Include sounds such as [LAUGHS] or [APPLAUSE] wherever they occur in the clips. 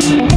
thank you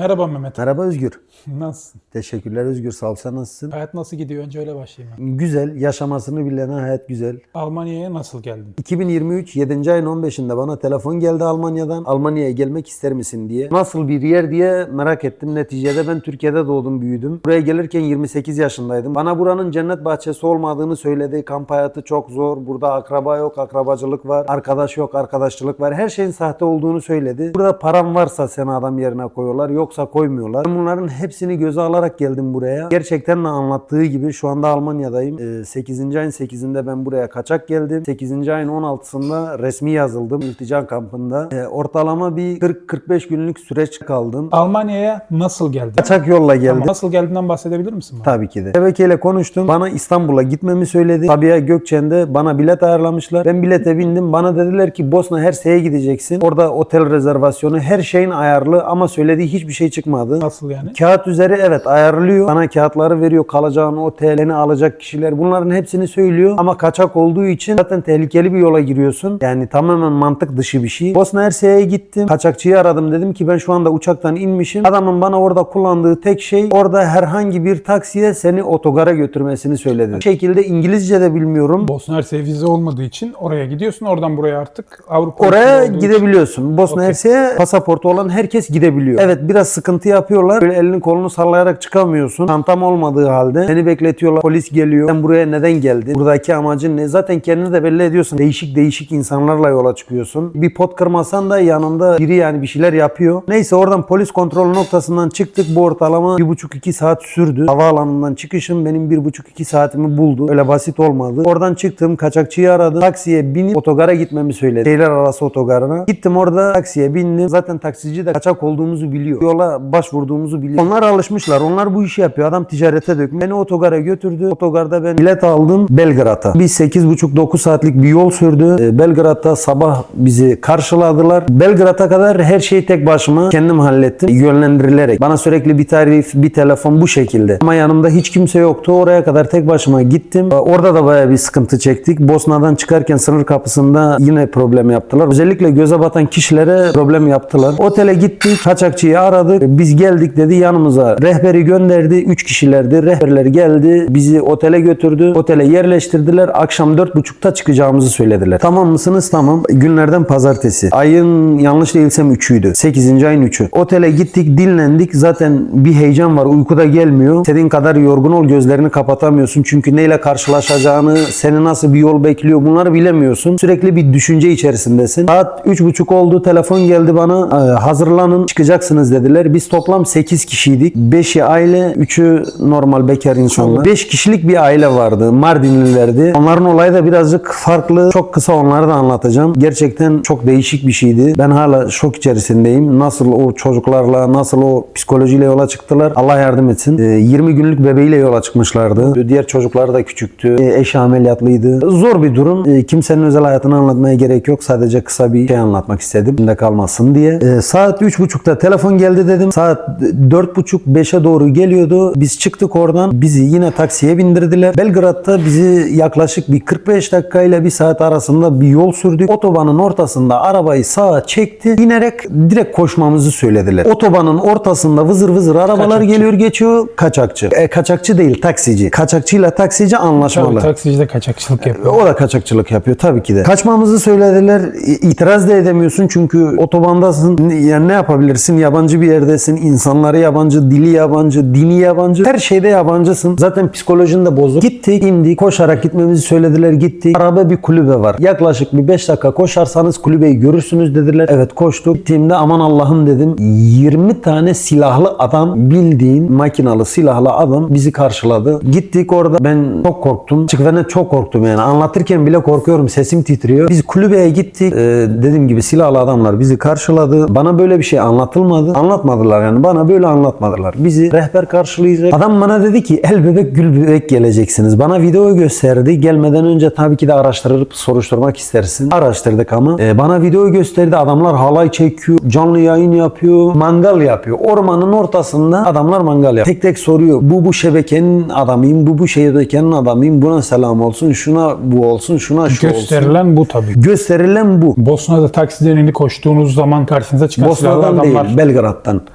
Merhaba Mehmet. Merhaba Özgür. [LAUGHS] Nasılsın? Teşekkürler Özgür. Sağ ol. Sen nasılsın? Hayat nasıl gidiyor? Önce öyle başlayayım. ben. Güzel. Yaşamasını bilene hayat güzel. Almanya'ya nasıl geldin? 2023 7. ayın 15'inde bana telefon geldi Almanya'dan. Almanya'ya gelmek ister misin diye. Nasıl bir yer diye merak ettim. Neticede ben Türkiye'de doğdum büyüdüm. Buraya gelirken 28 yaşındaydım. Bana buranın cennet bahçesi olmadığını söyledi. Kamp hayatı çok zor. Burada akraba yok, akrabacılık var. Arkadaş yok, arkadaşçılık var. Her şeyin sahte olduğunu söyledi. Burada param varsa seni adam yerine koyuyorlar. Yoksa koymuyorlar. Ben bunların hepsini göze alarak geldim buraya. Gerçekten de anlattığı gibi şu anda Almanya'dayım. Ee, 8. ayın 8'inde ben buraya kaçak geldim. 8. ayın 16'sında resmi yazıldım iltica kampında. Ee, ortalama bir 40-45 günlük süreç kaldım. Almanya'ya nasıl geldin? Kaçak yolla geldim. Tamam, Nasıl geldiğinden bahsedebilir misin bana? Tabii ki de. Şebeke ile konuştum. Bana İstanbul'a gitmemi söyledi. Sabiha Gökçen'de bana bilet ayarlamışlar. Ben bilete bindim. Bana dediler ki Bosna Hersek'e gideceksin. Orada otel rezervasyonu her şeyin ayarlı ama söylediği hiçbir şey çıkmadı. Nasıl yani? Kağıt üzeri evet ayarlıyor. Bana kağıtları veriyor. Kalacağın otelini alacak kişiler. Bunların hepsini söylüyor. Ama kaçak olduğu için zaten tehlikeli bir yola giriyorsun. Yani tamamen mantık dışı bir şey. Bosna Hersek'e gittim. Kaçakçıyı aradım. Dedim ki ben şu anda uçaktan inmişim. Adamın bana orada kullandığı tek şey orada herhangi bir taksiye seni otogara götürmesini söyledi. Bu şekilde İngilizce de bilmiyorum. Bosna Hersek vize olmadığı için oraya gidiyorsun. Oradan buraya artık Avrupa Oraya olduğu için- gidebiliyorsun. Bosna Okey. Hersek'e pasaportu olan herkes gidebiliyor. Evet biraz sıkıntı yapıyorlar. Böyle elini kolunu sallayarak çıkamıyorsun. Çantam olmadığı halde seni bekletiyorlar. Polis geliyor. Sen buraya neden geldin? Buradaki amacın ne? Zaten kendini de belli ediyorsun. Değişik değişik insanlarla yola çıkıyorsun. Bir pot kırmasan da yanında biri yani bir şeyler yapıyor. Neyse oradan polis kontrol noktasından çıktık. Bu ortalama 1,5-2 saat sürdü. Havaalanından çıkışım benim 1,5-2 saatimi buldu. Öyle basit olmadı. Oradan çıktım. Kaçakçıyı aradım. Taksiye binip otogara gitmemi söyledi. Şehirler arası otogarına. Gittim orada taksiye bindim. Zaten taksici de kaçak olduğumuzu biliyor. Yola başvurduğumuzu biliyor. Onlar alışmışlar. Onlar bu işi yapıyor. Adam ticarete dökmüş. Beni otogara götürdü. Otogarda ben bilet aldım Belgrad'a. Bir 8,5-9 saatlik bir yol sürdü. Ee, Belgrad'da sabah bizi karşıladılar. Belgrad'a kadar her şeyi tek başıma kendim hallettim. Yönlendirilerek. Bana sürekli bir tarif, bir telefon bu şekilde. Ama yanımda hiç kimse yoktu. Oraya kadar tek başıma gittim. Ee, Orada da bayağı bir sıkıntı çektik. Bosna'dan çıkarken sınır kapısında yine problem yaptılar. Özellikle göze batan kişilere problem yaptılar. Otele gittik. Kaçakçıyı aradık. Biz geldik dedi yanımıza. Rehberi gönderdi. 3 kişilerdi. Rehberler geldi. Bizi otele götürdü. Otele yerleştirdiler. Akşam 4.30'da çıkacağımızı söylediler. Tamam mısınız? Tamam. Günlerden pazartesi. Ayın yanlış değilsem 3'üydü. 8. ayın 3'ü. Otele gittik, dinlendik. Zaten bir heyecan var. Uykuda gelmiyor. İstediğin kadar yorgun ol. Gözlerini kapatamıyorsun. Çünkü neyle karşılaşacağını, seni nasıl bir yol bekliyor bunları bilemiyorsun. Sürekli bir düşünce içerisindesin. Saat 3.30 oldu. Telefon geldi bana. Ee, hazırlanın çıkacaksınız dediler. Biz toplam 8 kişiydik. 5'i aile, 3'ü normal bekar insanlar. 5 kişilik bir aile vardı. Mardinlilerdi. Onların olayı da birazcık farklı. Çok kısa onları da anlatacağım. Gerçekten çok değişik bir şeydi. Ben hala şok içerisindeyim. Nasıl o çocuklarla, nasıl o psikolojiyle yola çıktılar. Allah yardım etsin. Ee, 20 günlük bebeğiyle yola çıkmışlardı. Diğer çocuklar da küçüktü. Ee, Eşi ameliyatlıydı. Zor bir durum. Ee, Kimsenin özel hayatını anlatmaya gerek yok. Sadece kısa bir şey anlatmak istedim. Şimdi kalmasın diye. Ee, Saat 3.30'da telefon geldi dedim. Saat 4.30-5'e doğru geliyordu. Biz çıktık oradan. Bizi yine taksiye bindirdiler. Belgrad'da bizi yaklaşık bir 45 dakika ile bir saat arasında bir yol sürdük. Otobanın ortasında arabayı sağa çekti. İnerek direkt koşmamızı söylediler. Otobanın ortasında vızır vızır arabalar Kaçakçı. geliyor geçiyor. Kaçakçı. E, kaçakçı değil taksici. Kaçakçıyla taksici anlaşmalı. Tabii taksici de kaçakçılık yapıyor. O da kaçakçılık yapıyor tabii ki de. Kaçmamızı söylediler. İtiraz da edemiyorsun çünkü otobandasın. Yani ne yapabilirsin? Yabancı bir yerdesin. İnsanları yabancı, dili yabancı, dini yabancı. Her şeyde yabancısın. Zaten psikolojin de bozuk. Gittik, indik. Koşarak gitmemizi söylediler. Gittik. Araba bir kulübe var. Yaklaşık bir 5 dakika koşarsanız kulübeyi görürsünüz dediler. Evet koştuk. Gittiğimde aman Allah'ım dedim. 20 tane silahlı adam bildiğin makinalı silahlı adam bizi karşıladı. Gittik orada ben çok korktum. Çık ve net çok korktum yani. Anlatırken bile korkuyorum. Sesim titriyor. Biz kulübeye gittik. Ee, dediğim gibi silahlı adamlar bizi karşıladı. Bana böyle bir şey anlatılmadı. Anlat anlatmadılar yani. Bana böyle anlatmadılar. Bizi rehber karşılayacak. Adam bana dedi ki el bebek gül bebek geleceksiniz. Bana video gösterdi. Gelmeden önce tabii ki de araştırıp soruşturmak istersin. Araştırdık ama. E, bana video gösterdi. Adamlar halay çekiyor. Canlı yayın yapıyor. Mangal yapıyor. Ormanın ortasında adamlar mangal yapıyor. Tek tek soruyor. Bu bu şebekenin adamıyım. Bu bu şebekenin adamıyım. Buna selam olsun. Şuna bu olsun. Şuna şu olsun. Gösterilen bu tabii. Gösterilen bu. Bosna'da taksiden inip koştuğunuz zaman karşınıza çıkan silahlı Bosna'dan değil, adamlar.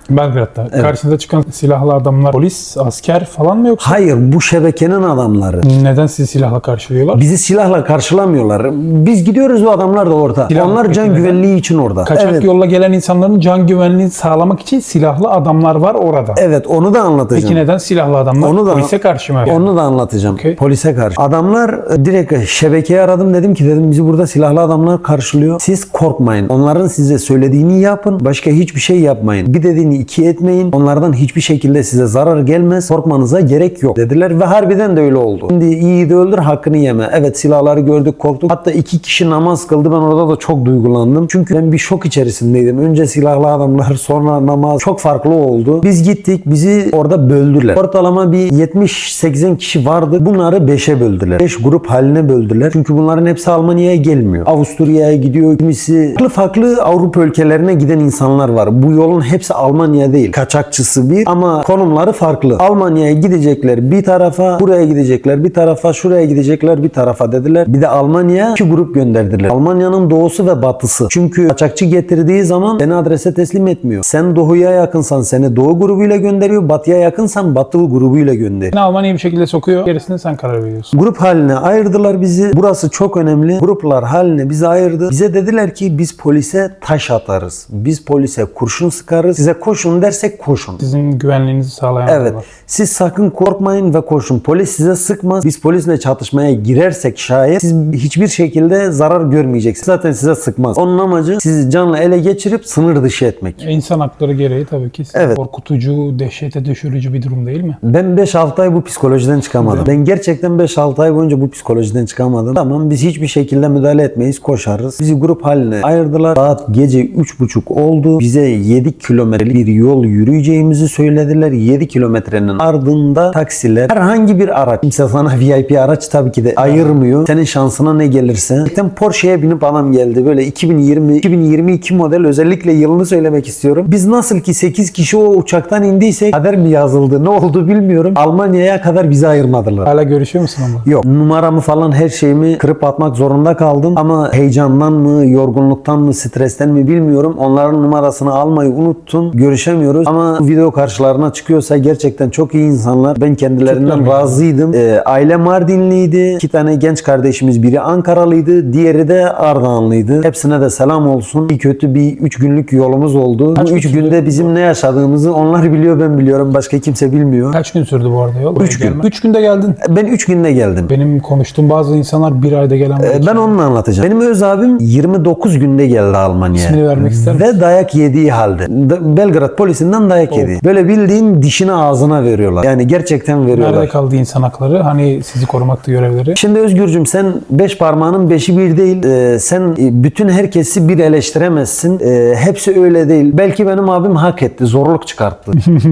Belgrad'dan. Belgrad'da. Karşınıza çıkan silahlı adamlar polis, asker falan mı yoksa? Hayır, bu şebekenin adamları. Neden sizi silahla karşılıyorlar? Bizi silahla karşılamıyorlar. Biz gidiyoruz ve adamlar da orada. Silah Onlar can neden? güvenliği için orada. Kaçak evet. yolla gelen insanların can güvenliğini sağlamak için silahlı adamlar var orada. Evet, onu da anlatacağım. Peki neden silahlı adamlar Onu da- polise karşı mı? Onu da anlatacağım. Okey. Polise karşı. Adamlar e, direkt şebekeyi aradım dedim ki dedim bizi burada silahlı adamlar karşılıyor. Siz korkmayın. Onların size söylediğini yapın. Başka hiçbir şey yapmayın. Bir dediğini iki etmeyin. Onlardan hiçbir şekilde size zarar gelmez. Korkmanıza gerek yok dediler ve harbiden de öyle oldu. Şimdi iyi de öldür hakkını yeme. Evet silahları gördük korktuk. Hatta iki kişi namaz kıldı. Ben orada da çok duygulandım. Çünkü ben bir şok içerisindeydim. Önce silahlı adamlar [LAUGHS] sonra namaz çok farklı oldu. Biz gittik bizi orada böldüler. Ortalama bir 70-80 kişi vardı. Bunları 5'e böldüler. 5 grup haline böldüler. Çünkü bunların hepsi Almanya'ya gelmiyor. Avusturya'ya gidiyor. Kimisi farklı farklı Avrupa ülkelerine giden insanlar var. Bu yolun hepsi Almanya değil. Kaçakçısı bir ama konumları farklı. Almanya'ya gidecekler bir tarafa, buraya gidecekler bir tarafa, şuraya gidecekler bir tarafa dediler. Bir de Almanya'ya iki grup gönderdiler. Almanya'nın doğusu ve batısı. Çünkü kaçakçı getirdiği zaman seni adrese teslim etmiyor. Sen doğuya yakınsan seni doğu grubuyla gönderiyor. Batıya yakınsan batı grubuyla gönderiyor. Seni Almanya'ya bir şekilde sokuyor. Gerisine sen karar veriyorsun. Grup haline ayırdılar bizi. Burası çok önemli. Gruplar haline bizi ayırdı. Bize dediler ki biz polise taş atarız. Biz polise kurşun sıkarız. Size koşun dersek koşun. Sizin güvenliğinizi sağlayan Evet. adamlar. Siz sakın korkmayın ve koşun. Polis size sıkmaz. Biz polisle çatışmaya girersek şayet siz hiçbir şekilde zarar görmeyeceksiniz. Zaten size sıkmaz. Onun amacı sizi canla ele geçirip sınır dışı etmek. İnsan hakları gereği tabii ki Evet. korkutucu, dehşete düşürücü bir durum değil mi? Ben 5-6 ay bu psikolojiden çıkamadım. Ben gerçekten 5-6 ay boyunca bu psikolojiden çıkamadım. Tamam biz hiçbir şekilde müdahale etmeyiz, koşarız. Bizi grup haline ayırdılar. Saat gece 3.30 oldu. Bize 7 kilometrelik bir yol yürüyeceğimizi söylediler. 7 kilometrenin ardında taksiler, herhangi bir araç. Kimse sana [LAUGHS] VIP araç tabii ki de ayırmıyor. Senin şansına ne gelirse. Zaten Porsche'ye binip adam geldi. Böyle 2020 2022 model özellikle yılını söylemek istiyorum. Biz nasıl ki 8 kişi o uçaktan indiysek kader mi yazıldı ne oldu bilmiyorum. Almanya'ya kadar bizi ayırmadılar. Hala görüşüyor musun ama? Yok. Numaramı falan her şeyimi kırıp atmak zorunda kaldım. Ama heyecandan mı, yorgunluktan mı, stresten mi bilmiyorum. Onların numarasını almayı unuttum. Görüşemiyoruz. Ama bu video karşılarına çıkıyorsa gerçekten çok iyi insanlar. Ben kendilerinden Çok razıydım. Ee, aile Mardinliydi. İki tane genç kardeşimiz. Biri Ankaralıydı. Diğeri de Ardahanlıydı. Hepsine de selam olsun. İyi kötü bir üç günlük yolumuz oldu. Kaç bu gün üç sürdü? günde bizim ne yaşadığımızı onlar biliyor ben biliyorum. Başka kimse bilmiyor. Kaç gün sürdü bu arada yol? Üç gün. Gelme. Üç günde geldin. Ben üç günde geldim. Benim konuştuğum bazı insanlar bir ayda gelen var. Ee, Ben onu anlatacağım. Benim öz abim 29 günde geldi Almanya'ya. İsmini vermek ister misin? Ve dayak yediği halde. Belgrad polisinden dayak yedi. Böyle bildiğin dişini ağzına veriyorlar. Yani gerçekten veriyorlar. Nerede kaldı insan hakları? Hani sizi korumakta görevleri. Şimdi Özgürcüm sen beş parmağının beşi bir değil. Ee, sen e, bütün herkesi bir eleştiremezsin. Ee, hepsi öyle değil. Belki benim abim hak etti. Zorluk çıkarttı.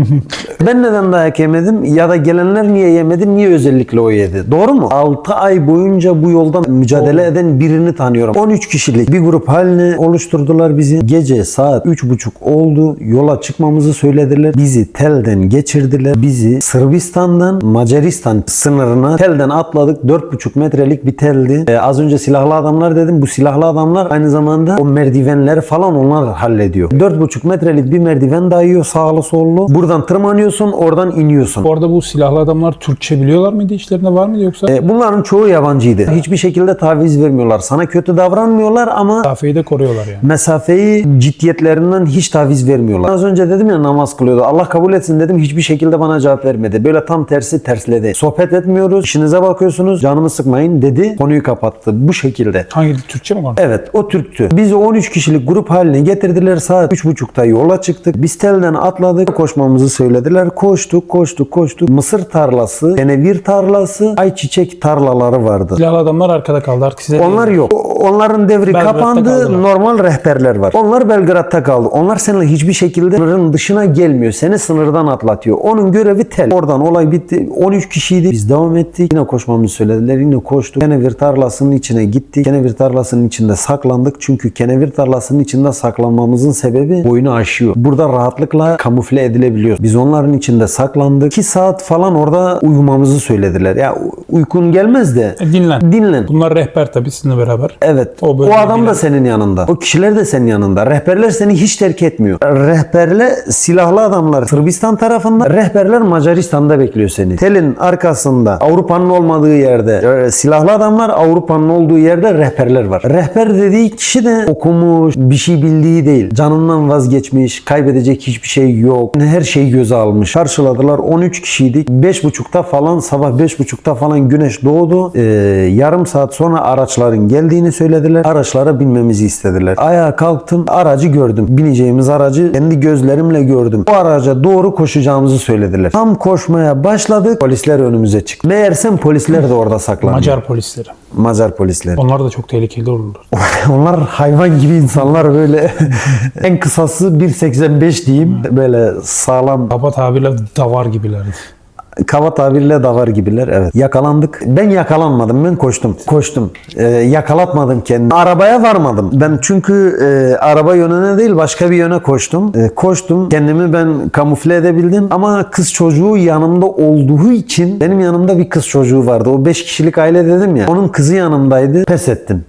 [LAUGHS] ben neden dayak yemedim? Ya da gelenler niye yemedi? Niye özellikle o yedi? Doğru mu? 6 ay boyunca bu yolda mücadele eden birini tanıyorum. 13 kişilik bir grup haline oluşturdular bizi. Gece saat 3.30 oldu. Yola çıkmamızı söylediler. Bizi telden geçirdiler. Bizi Sırbistan'dan Macaristan sınırına telden atladık. 4.5 metrelik bir teldi. Ee, az önce silahlı adamlar dedim. Bu silahlı adamlar aynı zamanda o merdivenleri falan onlar hallediyor. 4.5 metrelik bir merdiven dayıyor sağlı sollu. Buradan tırmanıyorsun, oradan iniyorsun. Bu arada bu silahlı adamlar Türkçe biliyorlar mıydı? İşlerinde var mıydı yoksa? Ee, bunların çoğu yabancıydı. Hiçbir şekilde taviz vermiyorlar. Sana kötü davranmıyorlar ama Mesafeyi de koruyorlar yani. mesafeyi ciddiyetlerinden hiç taviz vermiyorlar. Az önce dedim ya namaz kılıyordu. Allah kabul etsin dedim. Hiçbir şekilde bana cevap vermedi. Böyle tam tersi tersledi. Sohbet etmiyoruz. İşinize bakıyorsunuz. Canımı sıkmayın dedi. Konuyu kapattı. Bu şekilde. Hangi Türkçe mi konuşuyor? Evet o Türktü. Bizi 13 kişilik grup haline getirdiler. Saat 3.30'da yola çıktık. Biz telden atladık. Koşmamızı söylediler. Koştuk, koştuk, koştuk. Mısır tarlası, kenevir tarlası, ayçiçek tarlaları vardı. Silahlı adamlar arkada kaldı. Artık size Onlar yok. O- Onların devri Belgrad'da kapandı. kaldılar. Normal rehberler var. Onlar Belgrad'da kaldı. Onlar seninle hiçbir şekilde sınırın dışına gelmiyor. Seni sınırdan atlatıyor. Onun görevi tel. Oradan olay bitti. 13 kişiydi. Biz devam ettik. Yine koşmamızı söylediler. Yine koştuk. Kenevir tarlasının içine gittik. Kenevir tarlasının içinde saklandık. Çünkü kenevir tarlasının içinde saklanmamızın sebebi boyunu aşıyor. Burada rahatlıkla kamufle edilebiliyor. Biz onların içinde saklandık. 2 saat falan orada uyumamızı söylediler. Ya uykun gelmez de E, dinlen. dinlen. Bunlar rehber tabii sizinle beraber. Evet. O O, adam da senin yanında. O kişiler de senin yanında. Rehberler seni hiç terk etmiyor. Rehberle silahlı adamlar Sırbistan tarafında, rehberler Macaristan'da bekliyor seni. Telin arkasında Avrupa'nın olmadığı yerde e, silahlı adamlar, Avrupa'nın olduğu yerde rehberler var. Rehber dediği kişi de okumuş, bir şey bildiği değil. Canından vazgeçmiş, kaybedecek hiçbir şey yok. Her şeyi göze almış. Karşıladılar. 13 kişiydik. 5.30'da falan sabah 5.30'da falan güneş doğdu. Ee, yarım saat sonra araçların geldiğini söylediler. Araçlara binmemizi istediler. Ayağa kalktım. Aracı gördüm. Bineceğimiz aracı kendi gözlerimle gördüm. O araca doğru koşacağımızı söylediler. Tam koşmaya başladık. Polisler önümüze çıktı. Meğersem polisler de orada saklanıyor. Macar polisleri. Macar polisleri. Onlar da çok tehlikeli olurlar. [LAUGHS] Onlar hayvan gibi insanlar böyle [LAUGHS] en kısası 1.85 diyeyim. Böyle sağlam Kaba tabirle davar gibilerdi. Kaba tabirle davar gibiler evet. Yakalandık. Ben yakalanmadım. Ben koştum. Koştum. Ee, yakalatmadım kendimi. Arabaya varmadım. Ben çünkü e, araba yönüne değil başka bir yöne koştum. E, koştum. Kendimi ben kamufle edebildim. Ama kız çocuğu yanımda olduğu için benim yanımda bir kız çocuğu vardı. O 5 kişilik aile dedim ya. Onun kızı yanımdaydı. Pes ettim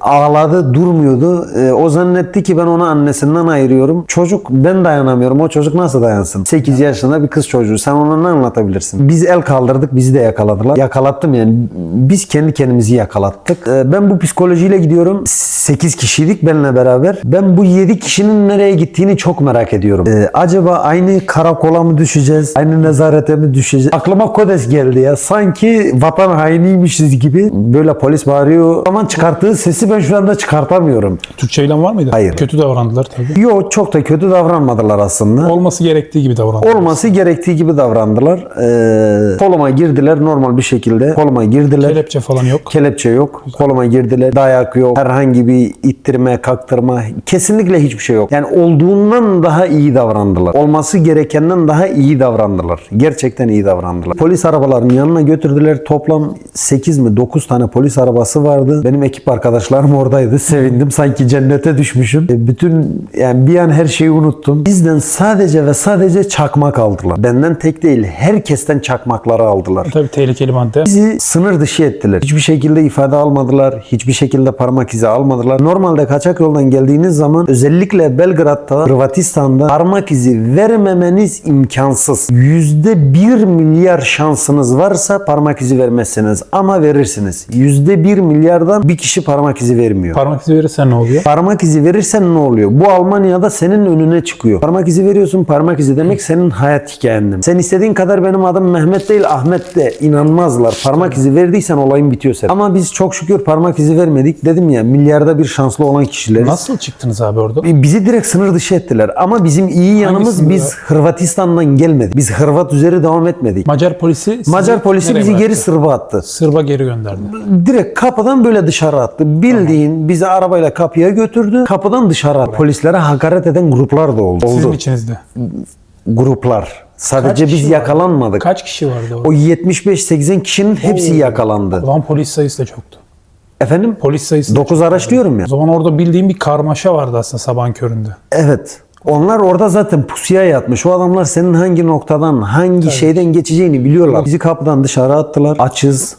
ağladı durmuyordu. E, o zannetti ki ben onu annesinden ayırıyorum. Çocuk ben dayanamıyorum. O çocuk nasıl dayansın? 8 yaşında bir kız çocuğu. Sen ona ne anlatabilirsin? Biz el kaldırdık. Bizi de yakaladılar. Yakalattım yani. Biz kendi kendimizi yakalattık. E, ben bu psikolojiyle gidiyorum. 8 kişiydik benimle beraber. Ben bu 7 kişinin nereye gittiğini çok merak ediyorum. E, acaba aynı karakola mı düşeceğiz? Aynı nezarete mi düşeceğiz? Aklıma Kodes geldi ya. Sanki vatan hainiymişiz gibi. Böyle polis bağırıyor. Aman çıkarttığı sesi ben şu anda çıkartamıyorum. Türkçe eylem var mıydı? Hayır. Kötü davrandılar tabii. Yok çok da kötü davranmadılar aslında. Olması gerektiği gibi davrandılar. Olması gerektiği gibi davrandılar. Ee, koluma girdiler normal bir şekilde. Koluma girdiler. Kelepçe falan yok. Kelepçe yok. Koluma girdiler. Dayak yok. Herhangi bir ittirme, kaktırma. Kesinlikle hiçbir şey yok. Yani olduğundan daha iyi davrandılar. Olması gerekenden daha iyi davrandılar. Gerçekten iyi davrandılar. Polis arabalarının yanına götürdüler. Toplam 8 mi 9 tane polis arabası vardı. Benim ekip arkadaşlarım oradaydı. Sevindim. Sanki cennete düşmüşüm. E, Bütün yani bir an her şeyi unuttum. Bizden sadece ve sadece çakmak aldılar. Benden tek değil. Herkesten çakmakları aldılar. Tabii tehlikeli madde. Bizi sınır dışı ettiler. Hiçbir şekilde ifade almadılar. Hiçbir şekilde parmak izi almadılar. Normalde kaçak yoldan geldiğiniz zaman özellikle Belgrad'da, Hırvatistan'da parmak izi vermemeniz imkansız. Yüzde bir milyar şansınız varsa parmak izi vermezsiniz. Ama verirsiniz. Yüzde bir milyardan bir kişi parmak izi vermiyor. Parmak izi verirsen ne oluyor? Parmak izi verirsen ne oluyor? Bu Almanya'da senin önüne çıkıyor. Parmak izi veriyorsun. Parmak izi demek senin hayat hikayen. Sen istediğin kadar benim adım Mehmet değil Ahmet de inanmazlar. Parmak izi verdiysen olayın bitiyor senin. Ama biz çok şükür parmak izi vermedik. Dedim ya milyarda bir şanslı olan kişileriz. Nasıl çıktınız abi orada? Bizi direkt sınır dışı ettiler. Ama bizim iyi yanımız biz Hırvatistan'dan gelmedik. Biz Hırvat üzeri devam etmedik. Macar polisi Macar polisi bizi geri bıraktı? Sırba attı. Sırba geri gönderdi. Direkt kapıdan böyle dışarı attı. Bildiğin bizi arabayla kapıya götürdü. Kapıdan dışarı. Polislere hakaret eden gruplar da oldu. Sizin oldu. içinizde. Gruplar. Sadece Kaç biz kişi yakalanmadık. Kaç kişi vardı orada? O 75-80 kişinin hepsi yakalandı. O zaman polis sayısı da çoktu. Efendim? Polis sayısı da 9 araç diyorum ya. O zaman orada bildiğim bir karmaşa vardı aslında sabahın köründe. Evet. Onlar orada zaten pusuya yatmış. O adamlar senin hangi noktadan, hangi şeyden geçeceğini biliyorlar. Bizi kapıdan dışarı attılar. Açız.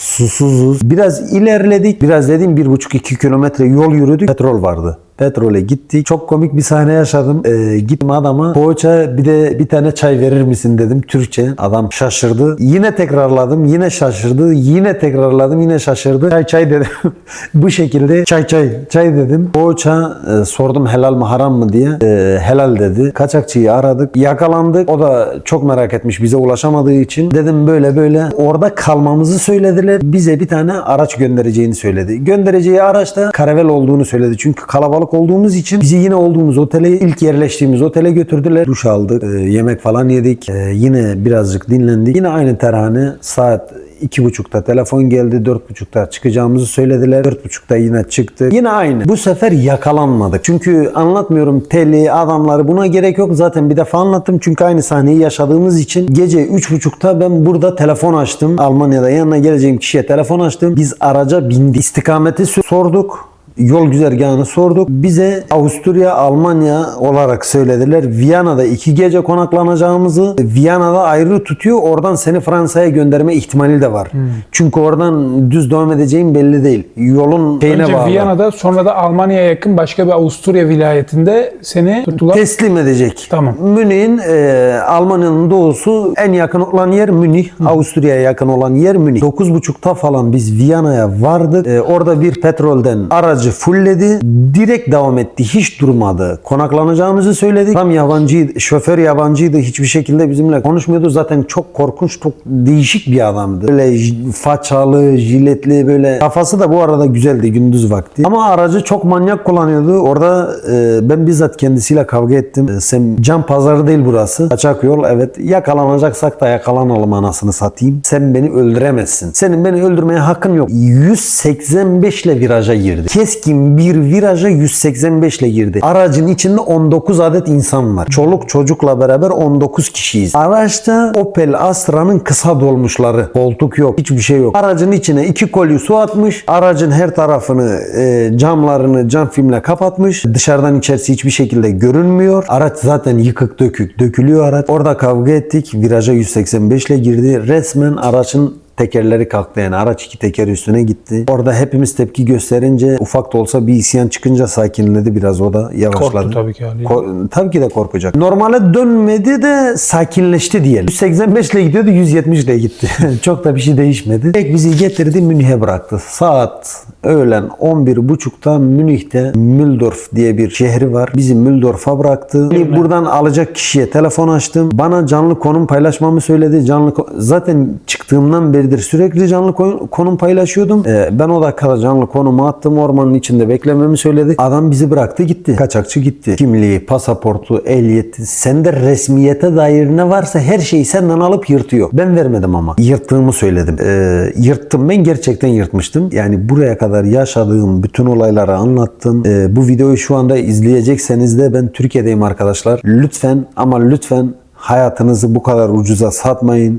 Susuzuz. Biraz ilerledik. Biraz dediğim bir buçuk iki kilometre yol yürüdük. Petrol vardı. Petrole gittik. Çok komik bir sahne yaşadım. Ee, gittim adama poğaça bir de bir tane çay verir misin dedim Türkçe. Adam şaşırdı. Yine tekrarladım. Yine şaşırdı. Yine tekrarladım. Yine şaşırdı. Çay çay dedim. [LAUGHS] Bu şekilde çay çay çay dedim. Poğaça e, sordum helal mı haram mı diye. E, helal dedi. Kaçakçıyı aradık. Yakalandık. O da çok merak etmiş bize ulaşamadığı için. Dedim böyle böyle. Orada kalmamızı söylediler. Bize bir tane araç göndereceğini söyledi. Göndereceği araçta karavel olduğunu söyledi. Çünkü kalabalık olduğumuz için bizi yine olduğumuz otele ilk yerleştiğimiz otele götürdüler. Duş aldık. e, yemek falan yedik. E, yine birazcık dinlendik. Yine aynı terhane saat iki buçukta telefon geldi. Dört buçukta çıkacağımızı söylediler. Dört buçukta yine çıktı. Yine aynı. Bu sefer yakalanmadık. Çünkü anlatmıyorum teli, adamları buna gerek yok. Zaten bir defa anlattım. Çünkü aynı sahneyi yaşadığımız için gece üç buçukta ben burada telefon açtım. Almanya'da yanına geleceğim kişiye telefon açtım. Biz araca bindik. İstikameti sorduk yol güzergahını sorduk. Bize Avusturya, Almanya olarak söylediler. Viyana'da iki gece konaklanacağımızı, Viyana'da ayrı tutuyor. Oradan seni Fransa'ya gönderme ihtimali de var. Hmm. Çünkü oradan düz devam edeceğim belli değil. Yolun şeyine Önce bağlı. Viyana'da sonra da Almanya'ya yakın başka bir Avusturya vilayetinde seni tuttular. Teslim edecek. Tamam. Münih'in e, Almanya'nın doğusu en yakın olan yer Münih. Avusturya'ya yakın olan yer Münih. 9.30'ta falan biz Viyana'ya vardık. E, orada bir petrolden aracı fulledi. Direkt devam etti. Hiç durmadı. Konaklanacağımızı söyledik. Tam yabancıydı. Şoför yabancıydı. Hiçbir şekilde bizimle konuşmuyordu. Zaten çok korkunç, çok değişik bir adamdı. Böyle façalı, jiletli böyle. Kafası da bu arada güzeldi gündüz vakti. Ama aracı çok manyak kullanıyordu. Orada e, ben bizzat kendisiyle kavga ettim. E, sen can pazarı değil burası. Kaçak yol evet. Yakalanacaksak da yakalanalım anasını satayım. Sen beni öldüremezsin. Senin beni öldürmeye hakkın yok. 185 ile viraja girdi. Keskin bir viraja 185 ile girdi. Aracın içinde 19 adet insan var. Çoluk çocukla beraber 19 kişiyiz. Araçta Opel Astra'nın kısa dolmuşları. Koltuk yok. Hiçbir şey yok. Aracın içine iki kolye su atmış. Aracın her tarafını e, camlarını cam filmle kapatmış. Dışarıdan içerisi hiçbir şekilde görünmüyor. Araç zaten yıkık dökük. Dökülüyor araç. Orada kavga ettik. Viraja 185 ile girdi. Resmen aracın tekerleri kalktı yani araç iki teker üstüne gitti. Orada hepimiz tepki gösterince ufak da olsa bir isyan çıkınca sakinledi biraz o da yavaşladı. Korktu tabii ki haliyle. Ko- tabii ki de korkacak. Normale dönmedi de sakinleşti diyelim. 185 ile gidiyordu 170 ile gitti. [LAUGHS] Çok da bir şey değişmedi. Tek bizi getirdi Münih'e bıraktı. Saat öğlen 11.30'da Münih'te Mühldorf diye bir şehri var. Bizi Mühldorf'a bıraktı. mi? Buradan alacak kişiye telefon açtım. Bana canlı konum paylaşmamı söyledi. Canlı zaten çıktığımdan beridir sürekli canlı ko- konum paylaşıyordum. Ee, ben o dakikada canlı konumu attım. Ormanın içinde beklememi söyledi. Adam bizi bıraktı gitti. Kaçakçı gitti. Kimliği, pasaportu, ehliyeti, sende resmiyete dair ne varsa her şeyi senden alıp yırtıyor. Ben vermedim ama. Yırttığımı söyledim. Ee, yırttım ben gerçekten yırtmıştım. Yani buraya kadar yaşadığım bütün olayları anlattım. Ee, bu videoyu şu anda izleyecekseniz de ben Türkiye'deyim arkadaşlar. Lütfen ama lütfen hayatınızı bu kadar ucuza satmayın.